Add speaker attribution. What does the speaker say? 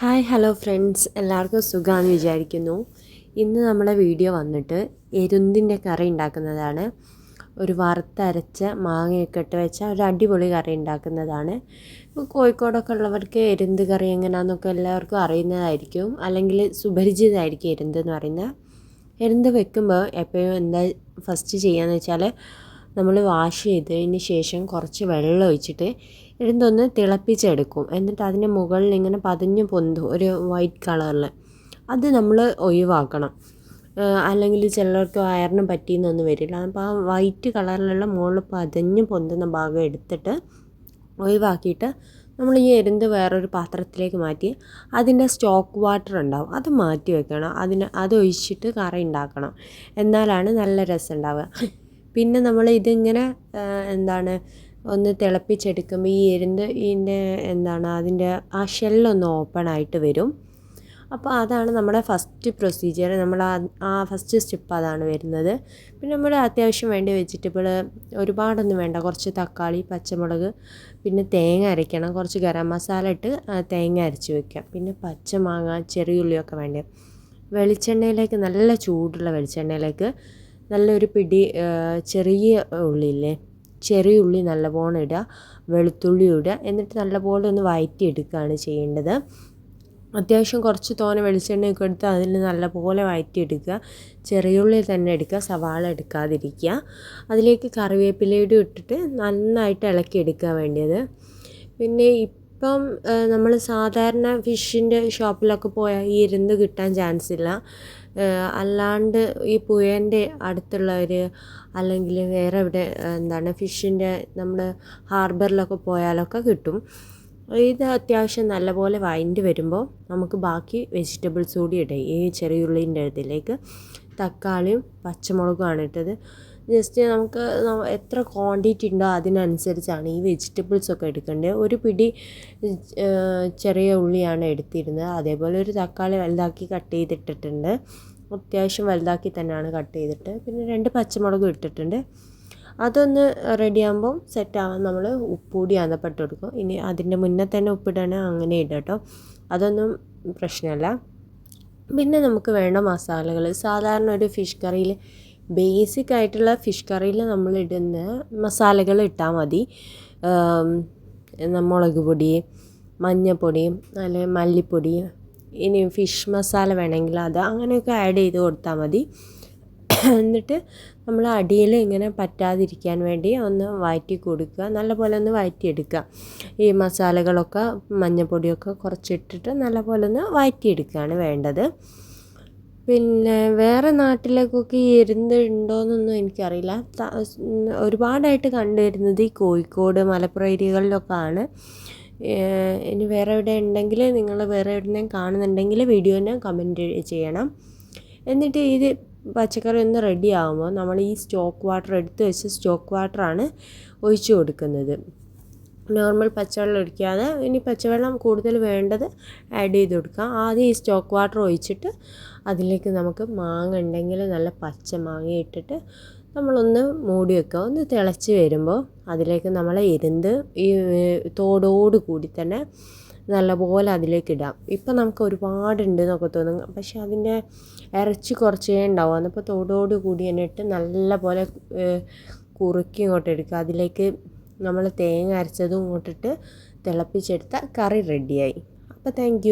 Speaker 1: Hi hello friends. എല്ലാവർക്കും സുഖമാണെന്ന് വിചാരിക്കുന്നു. ഇന്ന് നമ്മുടെ വീഡിയോ വന്നിട്ട് എരുന്തിന്റെ കറി ഉണ്ടാക്കുന്നതാണ്. ഒരു വറുത്തരച്ച മാങ്ങയൊക്കെ ഇട്ട് വെച്ച ഒരു അടിപൊളി കറി ഉണ്ടാക്കുന്നതാണ്. കോഴിക്കോടൊക്കെ ഉള്ളവർക്ക് എരുന്ത് കറി എങ്ങനെയാണെന്നൊക്കെ എല്ലാവർക്കും അറിയുന്നതായിരിക്കും. അല്ലെങ്കിൽ സുപരിചിതമായിരിക്കും എരുന്ത് എന്ന് പറയുന്നത്. എരുന്ത് വെക്കുമ്പോൾ എപ്പോഴും എന്താ ഫസ്റ്റ് ചെയ്യാന്ന് വെച്ചാൽ നമ്മൾ വാഷ് ചെയ്തതിന് ശേഷം കുറച്ച് വെള്ളം ഒഴിച്ചിട്ട് എഴുന്തൊന്ന് തിളപ്പിച്ചെടുക്കും. എന്നിട്ട് അതിന്റെ മുകളിൽ ഇങ്ങനെ പതിഞ്ഞ് പൊന്തും ഒരു വൈറ്റ് കളറിൽ അത് നമ്മൾ ഒഴിവാക്കണം. അല്ലെങ്കിൽ ചിലർക്ക് വയറിന് പറ്റിയെന്നൊന്നും വരില്ല. അപ്പോൾ ആ വൈറ്റ് കളറിലുള്ള മുകളിൽ പതിഞ്ഞ് പൊന്തുന്ന ഭാഗം എടുത്തിട്ട് ഒഴിവാക്കിയിട്ട് നമ്മൾ ഈ എരുന്ത് വേറൊരു പാത്രത്തിലേക്ക് മാറ്റി അതിന്റെ സ്റ്റോക്ക് വാട്ടർ ഉണ്ടാവും. അത് മാറ്റി വെക്കണം. അതിന് അത് ഒഴിച്ചിട്ട് കറി ഉണ്ടാക്കണം. എന്നാലാണ് നല്ല രസം ഉണ്ടാവുക. പിന്നെ നമ്മൾ ഇതിങ്ങനെ എന്താണ് ഒന്ന് തിളപ്പിച്ചെടുക്കുമ്പോൾ ഈ എരുന്ത് ഇതിന്റെ എന്താണ് അതിന്റെ ആ ഷെല്ലൊന്ന് ഓപ്പൺ ആയിട്ട് വരും. അപ്പോൾ അതാണ് നമ്മുടെ ഫസ്റ്റ് പ്രൊസീജിയർ നമ്മൾ ആ ഫസ്റ്റ് സ്റ്റെപ്പ് അതാണ് വരുന്നത്. പിന്നെ നമ്മൾ അത്യാവശ്യം വേണ്ട വെജിറ്റബിൾ ഒരുപാടൊന്നും വേണ്ട. കുറച്ച് തക്കാളി പച്ചമുളക് പിന്നെ തേങ്ങ അരയ്ക്കണം. കുറച്ച് ഗരം മസാല ഇട്ട് തേങ്ങ അരച്ച് വെക്കാം പിന്നെ പച്ചമാങ്ങ ചെറിയുള്ളിയൊക്കെ വേണ്ടേ. വെളിച്ചെണ്ണയിലേക്ക് നല്ല ചൂടുള്ള വെളിച്ചെണ്ണയിലേക്ക് നല്ലൊരു പിടി ചെറിയ ഉള്ളിയില്ലേ ചെറിയ ഉള്ളി നല്ലപോലെ ഇടുക വെളുത്തുള്ളി ഇടുക എന്നിട്ട് നല്ലപോലെ ഒന്ന് വഴറ്റി എടുക്കുകയാണ് ചെയ്യേണ്ടത്. അത്യാവശ്യം കുറച്ച് തോന വെളിച്ചെണ്ണയൊക്കെ എടുത്ത് അതിൽ നല്ലപോലെ വഴറ്റിയെടുക്കുക ചെറിയുള്ളി തന്നെ എടുക്കുക സവാള എടുക്കാതിരിക്കുക. അതിലേക്ക് കറിവേപ്പിലയുടെ ഇട്ടിട്ട് നന്നായിട്ട് ഇളക്കി എടുക്കുക വേണ്ടിയത് പിന്നെ ഇപ്പം നമ്മൾ സാധാരണ ഫിഷിന്റെ ഷോപ്പിലൊക്കെ പോയാൽ ഈ ഇരുന്ന് കിട്ടാൻ ചാൻസ് ഇല്ല. അല്ലാണ്ട് ഈ പുഴേന്റെ അടുത്തുള്ളവർ അല്ലെങ്കിൽ വേറെ എവിടെ എന്താണ് ഫിഷിന്റെ നമ്മൾ ഹാർബറിലൊക്കെ പോയാലൊക്കെ കിട്ടും. ഇത് അത്യാവശ്യം നല്ലപോലെ വഴണ്ടി വരുമ്പോൾ നമുക്ക് ബാക്കി വെജിറ്റബിൾസ് കൂടി ഇടാം. ഈ ചെറിയുള്ളീന്റെ ഇതിലേക്ക് തക്കാളിയും പച്ചമുളകും ആണ് ഇട്ടത്. ജസ്റ്റ് നമുക്ക് എത്ര ക്വാണ്ടിറ്റി ഉണ്ടോ അതിനനുസരിച്ചാണ് ഈ വെജിറ്റബിൾസൊക്കെ എടുക്കേണ്ടത്. ഒരു പിടി ചെറിയ ഉള്ളിയാണ് എടുത്തിരുന്നത്. അതേപോലെ ഒരു തക്കാളി വലുതാക്കി കട്ട് ചെയ്തിട്ടിട്ടുണ്ട്. അത്യാവശ്യം വലുതാക്കി തന്നെയാണ് കട്ട് ചെയ്തിട്ട്. പിന്നെ രണ്ട് പച്ചമുളകും ഇട്ടിട്ടുണ്ട്. അതൊന്ന് റെഡി ആകുമ്പം സെറ്റാവാൻ നമ്മൾ ഉപ്പുകൂടി അന്നപ്പെട്ട് കൊടുക്കും. ഇനി അതിന്റെ മുന്നേ തന്നെ ഉപ്പിടണേ അങ്ങനെ ഇടാം കേട്ടോ. അതൊന്നും പ്രശ്നമല്ല. പിന്നെ നമുക്ക് വേണ്ട മസാലകൾ. സാധാരണ ഒരു ഫിഷ് കറിയിൽ ബേസിക് ആയിട്ടുള്ള ഫിഷ് കറിയിൽ നമ്മൾ ഇടുന്ന മസാലകൾ ഇട്ടാൽ മതി. മുളക് പൊടി മഞ്ഞൾപ്പൊടി അല്ലെങ്കിൽ മല്ലിപ്പൊടി ഇനി ഫിഷ് മസാല വേണമെങ്കിൽ അത് അങ്ങനെയൊക്കെ ആഡ് ചെയ്ത് കൊടുത്താൽ മതി. എന്നിട്ട് നമ്മൾ അടിയിൽ ഇങ്ങനെ പറ്റാതിരിക്കാൻ വേണ്ടി ഒന്ന് വഴറ്റി കൊടുക്കുക. നല്ലപോലെ ഒന്ന് വഴറ്റിയെടുക്കുക ഈ മസാലകളൊക്കെ മഞ്ഞൾപ്പൊടിയൊക്കെ കുറച്ചിട്ടിട്ട് നല്ലപോലെ ഒന്ന് വഴറ്റിയെടുക്കുകയാണ് വേണ്ടത്. പിന്നെ വേറെ നാട്ടിലേക്കൊക്കെ ഈ എരുന്ത് ഉണ്ടോയെന്നൊന്നും എനിക്കറിയില്ല ഒരുപാടായിട്ട് കണ്ടുവരുന്നത് ഈ കോഴിക്കോട് മലപ്പുറം ഏരിയകളിലൊക്കെ ആണ് ഇനി വേറെ എവിടെ ഉണ്ടെങ്കിൽ നിങ്ങൾ വേറെ എവിടെയും കാണുന്നുണ്ടെങ്കിൽ വീഡിയോനെ കമന്റ് ചെയ്യണം. എന്നിട്ട് ഇത് പച്ചക്കറി ഒന്ന് റെഡി ആകുമ്പോൾ നമ്മൾ ഈ സ്റ്റോക്ക് വാട്ടർ എടുത്ത് വെച്ച് സ്റ്റോക്ക് വാട്ടറാണ് ഒഴിച്ചു കൊടുക്കുന്നത്. നോർമൽ പച്ചവെള്ളം ഒഴിക്കാതെ ഇനി പച്ചവെള്ളം കൂടുതൽ വേണ്ടത് ആഡ് ചെയ്ത് കൊടുക്കാം ആദ്യം ഈ സ്റ്റോക്ക് വാട്ടർ ഒഴിച്ചിട്ട് അതിലേക്ക് നമുക്ക് മാങ്ങ ഉണ്ടെങ്കിൽ നല്ല പച്ച മാങ്ങ ഇട്ടിട്ട് നമ്മളൊന്ന് മൂടി വെക്കുക. ഒന്ന് തിളച്ച് വരുമ്പോൾ അതിലേക്ക് നമ്മൾ എരുന്ത് ഈ തോടോട് കൂടി തന്നെ നല്ലപോലെ അതിലേക്ക് ഇടാം. ഇപ്പം നമുക്ക് ഒരുപാടുണ്ട് എന്നൊക്കെ തോന്നും പക്ഷെ അതിന്റെ ഇറച്ചി കുറച്ചേ ഉണ്ടാവും അതിപ്പോൾ തോടോട് കൂടി തന്നെ ഇട്ട് നല്ല പോലെ കുറുക്കി ഇങ്ങോട്ട് എടുക്കുക. അതിലേക്ക് നമ്മൾ തേങ്ങ അരച്ചതും ഇങ്ങോട്ടിട്ട് തിളപ്പിച്ചെടുത്ത കറി റെഡിയായി അപ്പോൾ താങ്ക്